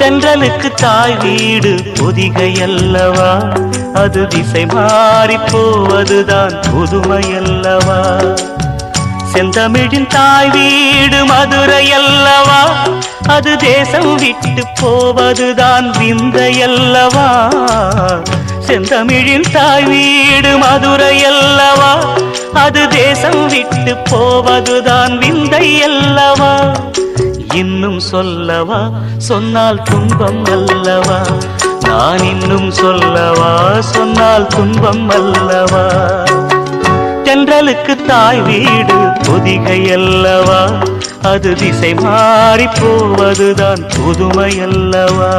தென்றலுக்கு தாய் வீடு பொதிகை அல்லவா அது திசை மாறி போவதுதான் புதுமை அல்லவா செந்தமிழின் தாய் வீடு மதுரை அல்லவா அது தேசம் விட்டு போவதுதான் விந்தை அல்லவா செந்தமிழின் தாய் வீடு மதுரை அல்லவா அது தேசம் விட்டு போவதுதான் விந்தை அல்லவா சொல்லவா? சொன்னால் துன்பம் அல்லவா? நான் இன்னும் சொல்லவா? சொன்னால் துன்பம் அல்லவா? தென்றலுக்கு தாய் வீடு பொதிகை அல்லவா? அது திசை மாறி போவதுதான் புதுமை அல்லவா?